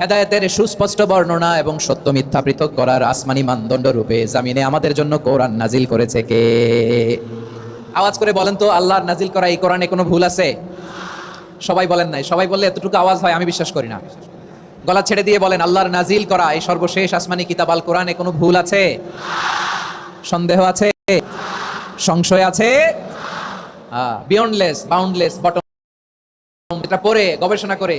হেদায়েতের সুস্পষ্ট বর্ণনা এবং সত্য মিথ্যা পৃথক করার আসমানি মানদণ্ড রূপে জামিনে আমাদের জন্য কোরআন নাজিল করেছে কে? আওয়াজ করে বলেন তো, আল্লাহর নাজিল করা এই কোরআনে কোনো ভুল আছে? সবাই বলেন নাই, সবাই বললে এতটুকু আওয়াজ হয়, আমি বিশ্বাস করি না। গলা ছেড়ে দিয়ে বলেন, আল্লাহর নাজিল করা এই সর্বশেষ আসমানি কিতাব আল কোরআনে কোনো ভুল আছে? সন্দেহ আছে? সংশয় আছে? বিয়ন্ডলেস বাউন্ডলেস বটম এটা পড়ে, গবেষণা করে।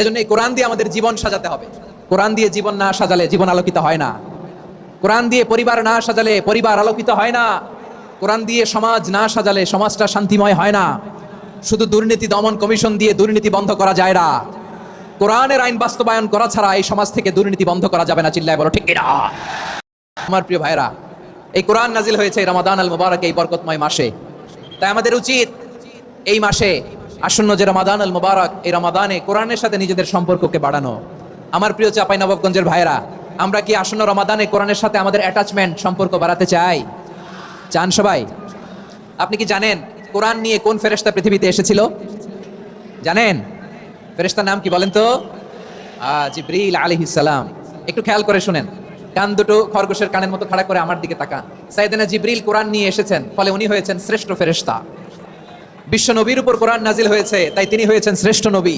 এজন্য এই কোরআন দিয়ে আমাদের জীবন সাজাতে হবে। কোরআন দিয়ে জীবন না সাজালে জীবন আলোকিত হয় না। কোরআন দিয়ে পরিবার না সাজালে পরিবার আলোকিত হয় না। কোরআন দিয়ে সমাজ না সাজালে সমাজটা শান্তিময় হয় না। শুধু দুর্নীতি দমন কমিশন দিয়ে দুর্নীতি বন্ধ করা যায় না। কোরআনের আইন বাস্তবায়ন করা ছাড়া এই সমাজ থেকে দুর্নীতি বন্ধ করা যাবে না, চিল্লায় বলো, ঠিক কিনা? আমার প্রিয় ভাইরা এই কোরআন নাজিল হয়েছে রমাদান আল মুবারক এই বরকতময় মাসে। তাই আমাদের উচিত এই মাসে আসন্ন যে রমাদান আল মুবারক, এই রমাদানে কোরআনের সাথে নিজেদের সম্পর্ককে বাড়ানো। আমার প্রিয় চাপাই নবাবগঞ্জের ভাইরা আমরা কি আসন্ন রমাদানে কোরআনের সাথে আমাদের অ্যাটাচমেন্ট সম্পর্ক বাড়াতে চাই? চান সবাই? আপনি কি জানেন কোরআন নিয়ে কোন ফেরেশতা পৃথিবীতে এসেছিল? জানেন? ফেরেশতার নাম কি বলেন তো? জিব্রিল আলাইহিস সালাম। একটু খেয়াল করে শুনেন। কান দুটো খরগোশের কানের মতো খাড়া করে আমার দিকে তাকান। সাইয়েদনা জিব্রিল কোরআন নিয়ে এসেছেন, ফলে উনি হয়েছেন শ্রেষ্ঠ ফেরেশতা। বিশ্ব নবীর উপর কোরআন নাজিল হয়েছে, তাই তিনি হয়েছেন শ্রেষ্ঠ নবী।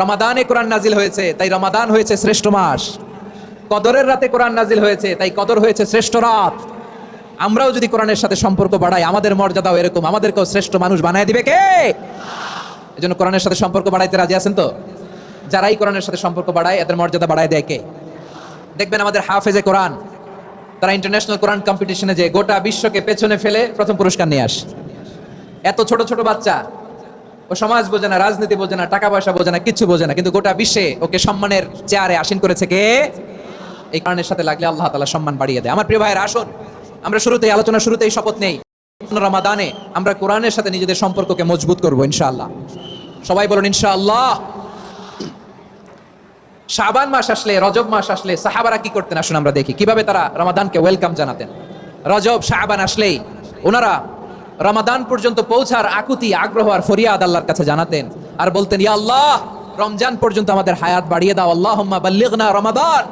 রমাদানে কোরআন নাজিল হয়েছে, তাই রমাদান হয়েছে শ্রেষ্ঠ মাস। কদরের রাতে কোরআন নাজিল হয়েছে, তাই কদর হয়েছে শ্রেষ্ঠ রাত। আমরাও যদি কোরআনের সাথে সম্পর্ক বাড়াই, আমাদের মর্যাদাও এরকম, আমাদেরকেও শ্রেষ্ঠ মানুষ বানায় দিবে কে? এজন্য কোরআনের সাথে সম্পর্ক বাড়াইতে রাজি আছেন তো? যারাই কোরআনের সাথে সম্পর্ক বাড়ায়, এদের মর্যাদা বাড়ায় দেয় কে? দেখবেন আমাদের হাফেজে কোরআন, তারা ইন্টারন্যাশনাল কোরআন কম্পিটিশনে যে গোটা বিশ্বকে পেছনে ফেলে প্রথম পুরস্কার নিয়ে আসে। এত ছোট ছোট বাচ্চা। ও সমাজ বোঝে না, রাজনীতি বোঝে না, টাকা পয়সা বোঝে না, কিছু বোঝে না। কিন্তু গোটা বিশ্বে ওকে সম্মানের চেয়ারে আসীন করেছে কে? এই কারণের সাথে লাগলে আল্লাহ তালা সম্মান বাড়িয়ে দেয়। আমার প্রিয় ভাইয়ের, আসুন। আমরা শুরুতেই, আলোচনা শুরুতেই শপথ নেই। রমাদানে আমরা কোরআনের সাথে নিজেদের সম্পর্ককে মজবুত করব, ইনশাআল্লাহ। সবাই বলুন, ইনশাআল্লাহ। শাবান মাস আসলে, রজব মাস আসলে সাহাবারা কি করতেন? আসুন আমরা দেখি। কীভাবে তারা রমাদানকে ওয়েলকাম জানাতেন? রজব, শাবান আসলেই ওনারা রমাদান পর্যন্ত পৌঁছার আকুতি, আগ্রহ আর ফরিয়াদ আল্লাহর কাছে জানাতেন। আর বলতেন, ইয়া আল্লাহ, রমজান পর্যন্ত আমাদের হায়াত বাড়িয়ে দাও। আল্লাহ বাল্লিগনা রমাদান।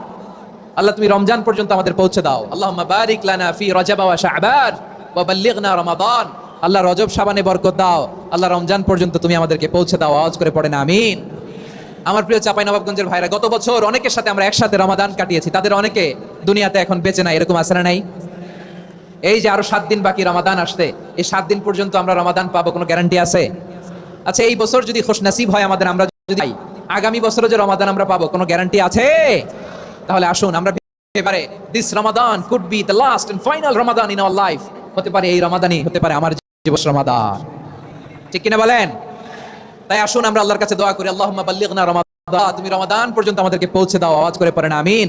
আল্লাহ, তুমি রমজান পর্যন্ত আমাদের পৌঁছে দাও। আল্লাহ বারিক লানা ফি রজব ওয়া শাবান বাল্লিগনা রমাদান। আল্লাহ, রজব সাবানে বরকত দাও। আল্লাহ, রমজান পর্যন্ত তুমি আমাদেরকে পৌঁছে দাও। আওয়াজ করে পড়েন, আমিন। আমার প্রিয় চাপাই নবাবগঞ্জের ভাইরা, গত বছর অনেকের সাথে আমরা একসাথে রমাদান কাটিয়েছি। তাদের অনেকে দুনিয়াতে এখন বেঁচে নাই, এরকম আছে না নাই? এই যে আরও সাত দিন বাকি রমাদান আসতে এই সাত দিন পর্যন্ত আমরা রমাদান পাবো, কোনো গ্যারান্টি আছে? আচ্ছা এই বছর যদি খোশ নাসিব হয় আমাদের, আমরা যদি আগামী বছরও যে রমাদান আমরা পাবো, কোনো গ্যারান্টি আছে? তাহলে আসুন, আমরা এবারে this Ramadan could be the last and final Ramadan in our life হতে পারে এই রমাদানই, হতে পারে আমার জীবন রমাদান। ঠিক কিনা বলেন? তাই আসুন, আমরা আল্লাহর কাছে দোয়া করি, আল্লাহুম্মা বাল্লিগনা রমাদান, তুমি রমাদান পর্যন্ত আমাদেরকে পৌঁছে দাও, আওয়াজ করে পড়েন, আমিন।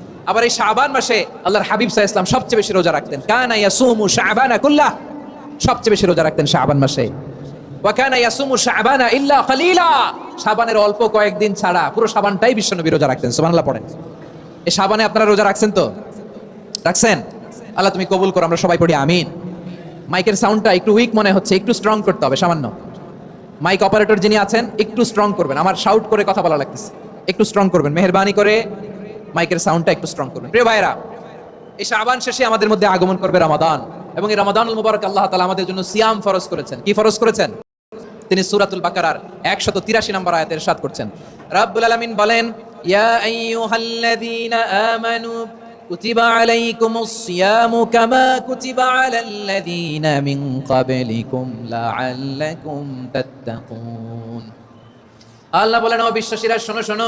আবার এই শাবান মাসে আল্লাহর হাবিব সাহা ইসলাম সবচেয়ে বেশি রোজা রাখতেন। কানা ইয়াসুমু শাবানা কুল্লাহ। সবচেয়ে বেশি রোজা রাখতেন শাবান মাসে। ওয়াকানা ইয়াসুমু শাবানা ইল্লা খালিলা শাবানের অল্প কয়েকদিন ছাড়া পুরো শাবানটাই বিশ্বনবী রোজা রাখতেন, সুবহানাল্লাহ পড়েন। এই শাবানে আপনারা রোজা রাখছেন তো? রাখছেন? আল্লাহ তুমি কবুল করো, আমরা সবাই পড়ি, আমিন। মাইকের সাউন্ডটা একটু উইক মনে হচ্ছে, একটু স্ট্রং করতে হবে, সামান্য। মাইক অপারেটর যিনি আছেন, একটু স্ট্রং করবেন। আমার শাউট করে কথা বলা লাগতেছে। একটু স্ট্রং করবেন। মেহরবানি করে মাইকের সাউন্ডটা একটু স্ট্রং করবেন প্রিয় ভাইরা এই শাবান শেষে আমাদের মধ্যে আগমন করবে রমাদান এবং এই রমাদানুল মুবারক আল্লাহ তাআলা আমাদের জন্য সিয়াম ফরজ করেছেন। কি ফরজ করেছেন? তিনি সূরাতুল বাকারার 183 নম্বর আয়াতের ইরশাদ করছেন। রাব্বুল আলামিন বলেন, ইয়া আইয়ুহাল্লাযীনা আমানু, কুতিবা আলাইকুমুস সিয়ামু কামা কুতিবা আলাল্লাযীনা মিন ক্বাবলিকুম লাআল্লাকুম তাত্তাকুন। আল্লাহ বলেন, ও বিশ্বাসীরা, শোনো শোনো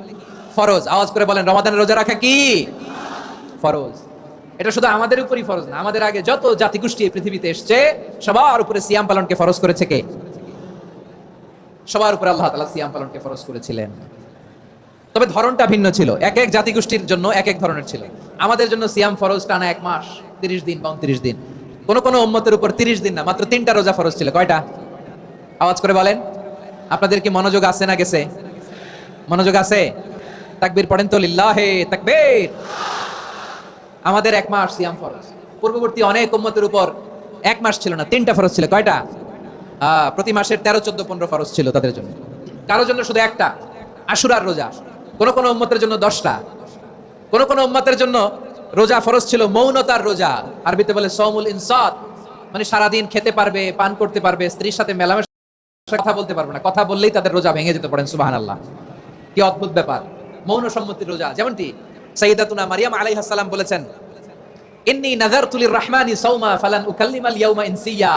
ফরজ। আওয়াজ করে বলেন রমাদানের রোজা রাখা কি? ফরজ। এটা শুধু আমাদের উপরই ফরজ না, আমাদের আগে যত জাতিগোষ্ঠী এই পৃথিবীতে এসছে, সবার উপরে সিয়াম পালনকে ফরজ করেছে কে? সবার উপরে আল্লাহ তাআলা সিয়াম পালনকে ফরজ করেছিলেন। তবে ধরনটা ভিন্ন ছিল। এক এক জাতিগোষ্ঠীর জন্য এক এক ধরনের ছিল। আমাদের জন্য সিয়াম ফরজ টানা এক মাস, তিরিশ দিন বা উনত্রিশ দিন। কোন কোন উম্মতের উপর তিরিশ দিন না, মাত্র তিনটা রোজা ফরজ ছিল। কয়টা? আওয়াজ করে বলেন। আপনাদের কি মনোযোগ আছে না গেছে? মনোযোগ আছে? তাকবীর পড়েন তো, লিল্লাহে তাকবীর। আমাদের এক মাস সিয়াম ফরজ। পূর্ববর্তী অনেক উম্মতের উপর এক মাস ছিল না, তিনটা ফরজ ছিল, কয়টা? প্রতি মাসের তেরো, চোদ্দ, পনেরো ফরজ ছিল তাদের জন্য। কারোর জন্য শুধু একটা, আশুরার রোজা। কোন কোন উম্মতের জন্য দশটা। কোন কোন উম্মতের জন্য রোজা ফরজ ছিল মৌনতার রোজা। আরবিতে বলে সৌমুল ইনসাত। মানে সারাদিন খেতে পারবে, পান করতে পারবে, স্ত্রীর সাথে মেলামেশা, কথা বলতে পারবে না। কথা বললেই তাদের রোজা ভেঙে যেতে পারেন সুবাহান আল্লাহ কি অদ্ভুত ব্যাপার। মৌন সম্মতির রোজা, যেমনটি সাইদাতুনা মারিয়াম আলাইহিস সালাম বলেছেন, ইন্নী নাযারতু লির-রাহমানি সাওমা ফালান উকাল্লিমাল ইয়াওমা ইনসিয়া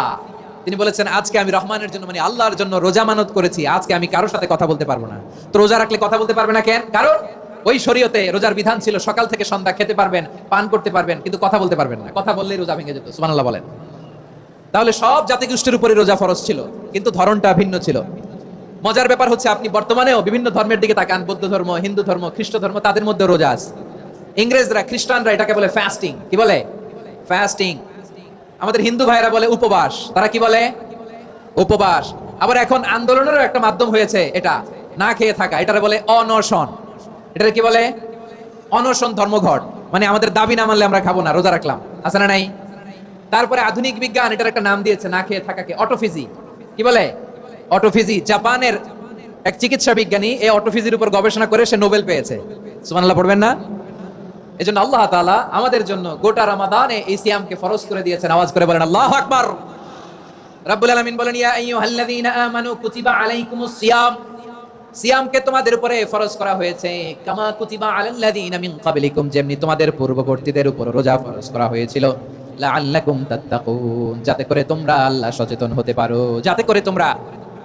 তিনি বলেছেন, আজকে আমি রহমানের জন্য মানে আল্লাহর জন্য রোজা মানত করেছি, আজকে আমি কারোর সাথে কথা বলতে পারব না। তো রোজা রাখলে কথা বলতে পারবে না কেন? কারণ ওই শরীয়তে রোজার বিধান ছিল, সকাল থেকে সন্ধ্যা খেতে পারবেন, পান করতে পারবেন, কিন্তু কথা বলতে পারবেন না। কথা বললেই রোজা ভেঙে যেত, সুবহানাল্লাহ বলেন। তাহলে সব জাতিগোষ্ঠীর উপরে রোজা ফরজ ছিল, কিন্তু ধরনটা ভিন্ন ছিল। মজার ব্যাপার হচ্ছে আপনি বর্তমানেও বিভিন্ন ধর্মের দিকে তাকান, বৌদ্ধ ধর্ম, হিন্দু ধর্ম, খ্রিস্ট ধর্ম, তাদের মধ্যে রোজা আছে। ইংরেজরা, খ্রিস্টানরা এটাকে বলে ফাস্টিং কি বলে? ফাস্টিং আমাদের হিন্দু ভাইরা বলে উপবাস। তারা কি বলে? উপবাস। আবার এখন আন্দোলনেরও একটা মাধ্যম হয়েছে এটা, না খেয়ে থাকা। এটারে বলে অনশন। এটারে কি বলে? অনশন ধর্মঘট। মানে আমাদের দাবি না মানলে আমরা খাব না, রোজা রাখলাম। আছে না নাই? তারপরে আধুনিক বিজ্ঞান এটার একটা নাম দিয়েছে, না খেয়ে থাকাকে। অটোফিজি। কি বলে? অটোফিজি জাপানের এক চিকিৎসা বিজ্ঞানী এই অটোফিজির উপর গবেষণা করে সে নোবেল পেয়েছে। সুবহানাল্লাহ, পড়বেন না? এই জন্য আল্লাহ তাআলা আমাদের জন্য গোটা রমাদানে এই সিয়ামকে ফরজ করে দিয়েছেন। আওয়াজ করে বলেন, আল্লাহ আকবার। রাব্বুল আলামিন বলেন, ইয়া আইয়ুহাল্লাযীনা আমানু কুতিবা আলাইকুমুস সিয়াম। সিয়ামকে তোমাদের উপরে ফরজ করা হয়েছে। কামা কুতিবা আলাল্লাযীনা মিন ক্বাবলিকুম, যেমনি তোমাদের পূর্ববর্তীদের উপর রোজা ফরজ করা হয়েছিল। লাআল্লাকুম তাত্তাকুন, যাতে করে তোমরা আল্লাহ সচেতন হতে পারো। যাতে করে তোমরা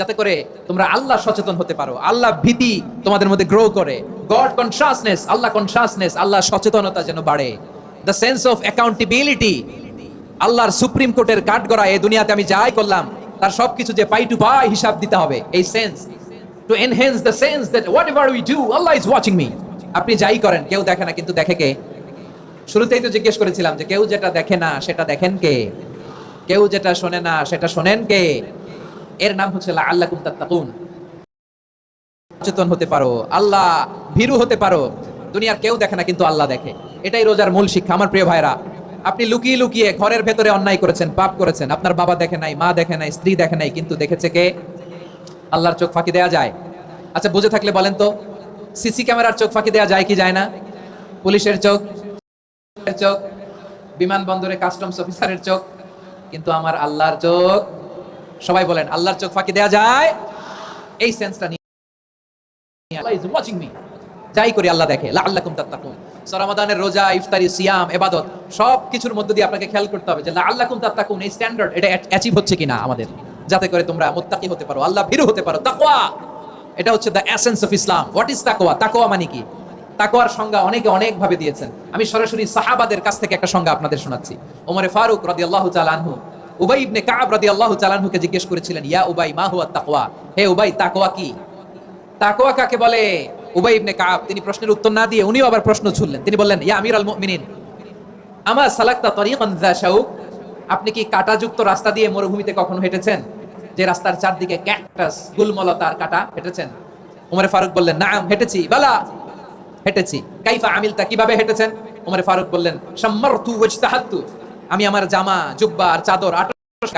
যাতে করে তোমরা আল্লাহ সচেতন হতে পারো। আল্লাহ ভীতি তোমাদের মধ্যে গ্রো করে। গড কনসাসনেস আল্লাহ কনসাসনেস আল্লাহ সচেতনতা যেন বাড়ে। দ্য সেন্স অফ অ্যাকাউন্টেবিলিটি আল্লাহর সুপ্রিম কোর্টের কাঠ গড়া এই দুনিয়াতে আমি যাই করলাম, তার সবকিছু যে পাই টু পাই হিসাব দিতে হবে। এই sense to enhance the sense that whatever we do Allah is watching me আপনি যাই করেন, কেউ দেখে না, কিন্তু দেখে কে? শুরুতেই তো জিজ্ঞেস করেছিলাম যে কেউ যেটা দেখে না, সেটা দেখেন কে? কেউ যেটা শোনে না, সেটা শোনেন কে? এর নাম হচ্ছে আল্লাহ সচেতন হতে পারো, আল্লাহ ভীরু হতে পারো, দুনিয়ার কেউ দেখে না কিন্তু আল্লাহ দেখে। এটাই রোজার মূল শিক্ষা, আমার প্রিয় ভাইরা আপনি লুকিয়ে লুকিয়ে ঘরের ভেতরে অন্যায় করেছেন, পাপ করেছেন, আপনার বাবা দেখে নাই, মা দেখে নাই, স্ত্রী দেখে নাই, কিন্তু দেখেছে কে? আল্লাহর চোখ ফাঁকি দেয়া যায়। আচ্ছা বুঝে থাকলে বলেন তো, সিসি ক্যামেরার চোখ ফাঁকি দেয়া যায় কি যায় না? পুলিশের চোখ চোখ, বিমানবন্দরে কাস্টমস অফিসারের চোখ, কিন্তু আমার আল্লাহর চোখ সবাই বলেন, আল্লাহর চোখ ফাঁকি দেয়া যায়? এই সেন্সটা আল্লাহ মি যাই করি আল্লাহ দেখে, লাআল্লাকুম তাত্তাকুন। সো রমাদানের রোজা, ইফতারি, সিয়াম ইবাদত সব কিছুর দিয়ে আপনাকে খেয়াল করতে হবে যে তাত্তাকুন, এই স্ট্যান্ডার্ড এটা অ্যাচিভ হচ্ছে কিনা আমাদের। যাতে করে তোমরা মুত্তাকি হতে পারো, আল্লাহ ভীরু হতে পারো। তাকওয়া, এটা হচ্ছে the essence of Islam what is তাকওয়া? তাকওয়া মানে কি? তাকওয়ার সংজ্ঞা অনেকে অনেক ভাবে দিয়েছেন। আমি সরাসরি সাহাবাদের কাছ থেকে একটা সংজ্ঞা আপনাদের শোনাচ্ছি। ওমরে ফারুক রাদিয়াল্লাহু তাআলা আনহু উবাই ইবনে কাব রাদিয়াল্লাহু তাআলা আনহুকে জিজ্ঞেস করেছিলেন, ইয়া উবাই, মা হুয়া তাকওয়া? হে উবাই, তাকওয়া কি? তাকওয়া কাকে বলে? উবাই ইবনে কাব। তিনি প্রশ্নের উত্তর না দিয়ে উনিও আবার প্রশ্ন ছুড়লেন। তিনি বললেন, ইয়া আমির আল মুমিনিন আমার সালাক্তা তরিকান যা শাউক? আপনি কি কাটাযুক্ত রাস্তা দিয়ে মরুভূমিতে কখনো হেঁটেছেন? যে রাস্তার চারদিকে ক্যাকটাস গুলমলতার কাটা হেঁটেছেন? উমরে ফারুক বললেন, নাম, হেঁটেছি। বালা, হেঁটেছি। কাইফা আমিলতা, কীভাবে হেঁটেছেন? উমরে ফারুক বললেন, সাম্মারতু ওয়াজতাহাত্তু আমি আমার জামা, জুব্বা আর চাদর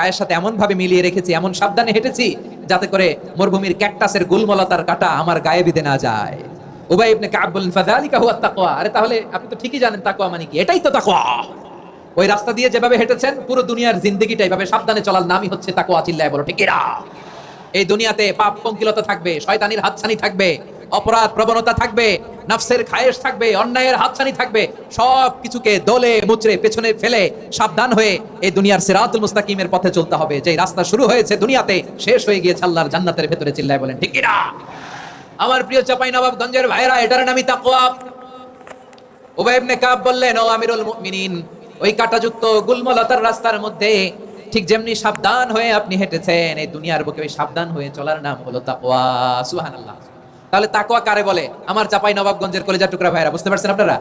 গায়ের সাথে এমন ভাবে মিলিয়ে রেখেছি, এমন সাবধানে হেঁটেছি যাতে করে মরুভূমির ক্যাকটাসের গুলমলতার কাটা আমার গায়ে বিধে না যায়। উবাই ইবনে কাব বললেন, ফাযালিকা হুয়া তাকওয়া। আরে তাহলে আপনি তো ঠিকই জানেন তাকওয়া মানে কি। এটাই তো তাকওয়া। ওই রাস্তা দিয়ে যেভাবে হেঁটেছেন, পুরো দুনিয়ার জিন্দগিটা এইভাবে সাবধানে চলার নামই হচ্ছে তাকওয়া চিল্লায় বলো, ঠিক এরা এই দুনিয়াতে পাপ পঙ্কিলতা থাকবে, শয়তানির হাতছানি থাকবে। অপরাধ প্রবণতা থাকবে, নফসের খায়েশ থাকবে, অন্যায়ের হাতছানি থাকবে, সব কিছুকে দলে মুচড়ে পেছনে ফেলে সাবধান হয়ে এই দুনিয়ার সিরাতুল মুস্তাকিমের পথে চলতে হবে। যে রাস্তা শুরু হয়েছে দুনিয়াতে, শেষ হয়ে গিয়েছে আল্লাহর জান্নাতের ভেতরে চিল্লায় বলেন, ঠিক কিনা? আমার প্রিয় চাপাই নবাবগঞ্জের ভাইরা, এটার নামই তাকওয়া। উবাই ইবনে কাব বললেন, ও আমিরুল মুমিনিন, ওই কাটাযুক্ত গুলমলতার রাস্তার মধ্যে ঠিক যেমনি সাবধান হয়ে আপনি হেঁটেছেন, এই দুনিয়ার বুকে ওই সাবধান হয়ে চলার নাম হলো তাকওয়া। সুবহানাল্লাহ। তাহলে তাকওয়া কারে বলে? আমার চাপাই নবাবগঞ্জের কলেজা টুকরা ভাইরা বুঝতে পারছেন আপনারা?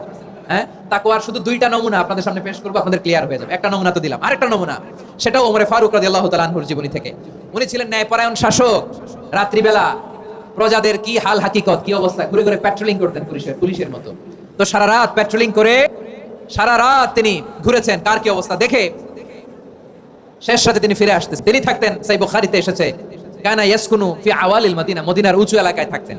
হ্যাঁ? তাকওয়ার শুধু দুইটা নমুনা আপনাদের সামনে পেশ করব, আপনাদের ক্লিয়ার হয়ে যাবে। একটা নমুনা তো দিলাম। আরেকটা নমুনা, সেটাও ওমরে ফারুক রাদিয়াল্লাহু তাআলা আনহুর জীবনী থেকে। উনি ছিলেন ন্যায়পরায়ণ শাসক। রাত্রিবেলা প্রজাদের কি হাল হাকিকত, কি অবস্থা? ঘুরে ঘুরে প্যাট্রোলিং করতেন পুলিশের পুলিশের মতো। তো সারা রাত প্যাট্রোলিং করে, সারা রাত তিনি ঘুরেছেন। কার কি অবস্থা? দেখে। শেষ রাতে তিনি ফিরে আসতেন। তিনি থাকতেন, সাই বুখারীতে এসেছে, কানা ইয়াসকুনু ফি আওয়ালিল মদিনা মদিনার উঁচু এলাকায় থাকতেন।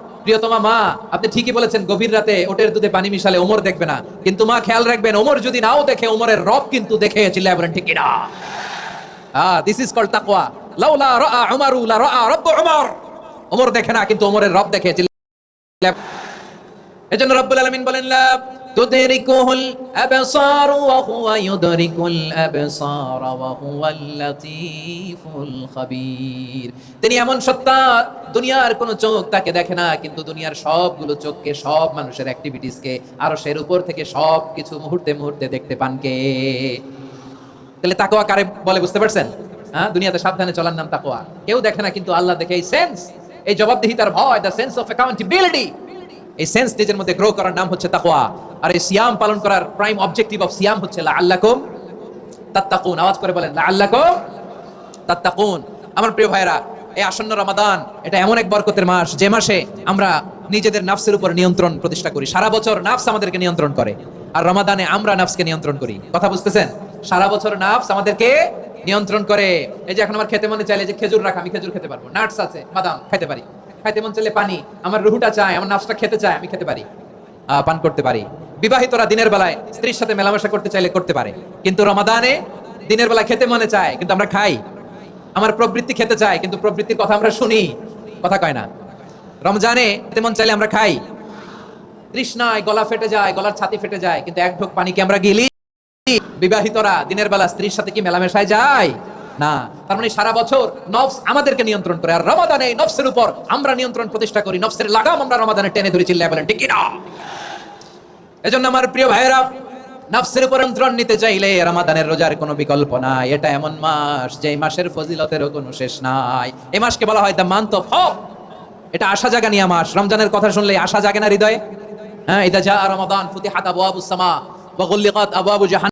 প্রিয়তমা মা, আপনি ঠিকই বলেছেন, গভীর রাতে ওটের দুধে পানি মিশালে ওমর দেখবে না। কিন্তু মা, খেয়াল রাখবেন, ওমর যদি নাও দেখে, ওমরের রব কিন্তু দেখে, চিল্লায় ঠিক না। আহ দিস ইজ কল তাকওয়া। লাউলা রাআ উমারু, লা রাআ রব্বু উমর। ওমর দেখে না, কিন্তু ওমরের রব দেখে, চিল্লায় এজন্য রব্বুল আলামিন বলেন, লা তুদরিকুহুল আবসার ওয়া হুয়া ইউদরিকুল আবসার ওয়া হুয়াল লাতীফুল খাবীর। তিনি এমন সত্তা, দুনিয়ার কোনো চোখ তাকে দেখে না, কিন্তু দুনিয়ার সবগুলো চোখকে, সব মানুষের অ্যাক্টিভিটিসকে আরও সের উপর থেকে সব কিছু মুহূর্তে মুহূর্তে দেখতে পান কে? তাহলে তাকওয়া কারে বলে বুঝতে পারছেন? হ্যাঁ দুনিয়াতে সাবধানে চলার নাম তাকওয়া। কেউ দেখে না, কিন্তু আল্লাহ দেখে এই সেন্স এই জবাবদিহিতার ভয় দ্য সেন্স অফ অ্যাকাউন্টেবিলিটি এই সেন্স নিজের মধ্যে গ্রো করার নাম হচ্ছে তাকওয়া। আর এই সিয়াম পালন করার প্রাইম অবজেক্টিভ অফ সিয়াম হচ্ছে লাআল্লাকুম তাত্তাকুন। আওয়াজ করে বলেন, লাআল্লাকুম তাত্তাকুন। আমার প্রিয় ভাইরা এই আসন্ন রমাদান, এটা এমন এক বরকতের মাস, যে মাসে আমরা নিজেদের নাফসের উপর নিয়ন্ত্রণ প্রতিষ্ঠা করি। সারা বছর নাফস আমাদেরকে নিয়ন্ত্রণ করে। আর রমাদানে আমরা নাফসকে নিয়ন্ত্রণ করি। কথা বুঝতেছেন? সারা বছর নাফস আমাদেরকে নিয়ন্ত্রণ করে। এই যে এখন আমার খেতে মনে চাইলে যে খেজুর রাখা, আমি খেজুর খেতে পারব। নাটস আছে, বাদাম খেতে পারি। খাইতে মন চাইলে পানি, আমার রুহুটা চায়, আমার নাফসটা খেতে চায়, আমি খেতে পারি। পান করতে পারি। বিবাহিতরা দিনের বেলায় স্ত্রীর সাথে মেলামেশা করতে চাইলে করতে পারে। কিন্তু রমাদানে দিনের বেলা খেতে মনে চায়, কিন্তু আমরা খাই। আমার প্রবৃত্তি খেতে চায়, কিন্তু প্রবৃত্তির কথা আমরা শুনি। কথা কয় না। রমজানে তেমন চাইলে আমরা খাই। তৃষ্ণায় গলা ফেটে যায়, গলার ছাতি ফেটে যায়, কিন্তু এক ঢোক পানিকে আমরা গিলি। বিবাহিতরা দিনের বেলা স্ত্রীর সাথে কি মেলামেশায় যায়? না। তার মানে সারা বছর নফস আমাদেরকে নিয়ন্ত্রণ করে। আর রমাদানে নফসের উপর আমরা নিয়ন্ত্রণ প্রতিষ্ঠা করি। নফসের লাগাম আমরা রমাদানে টেনে ধরে চিল্লায় বলেন ঠিক না এজন্য আমার প্রিয় ভাইয়েরা, নাফসের উপর নিয়ন্ত্রণ নিতে চাইলে রমাদানের রোজার কোনো বিকল্প নাই। এটা এমন মাস যে মাসের ফজিলতেরও কোনো শেষ নাই। এই মাসকে বলা হয় দ্য মান্থ অফ হোপ এটা আশা জাগানিয়া মাস। রমজানের কথা শুনলে আশা জাগে না হৃদয়ে? হ্যাঁ এটা যা রমাদান ফুতিহাত আবওয়াবুস সামা ওয়া গুল্লিকাত আবওয়াবু জাহান্নাম।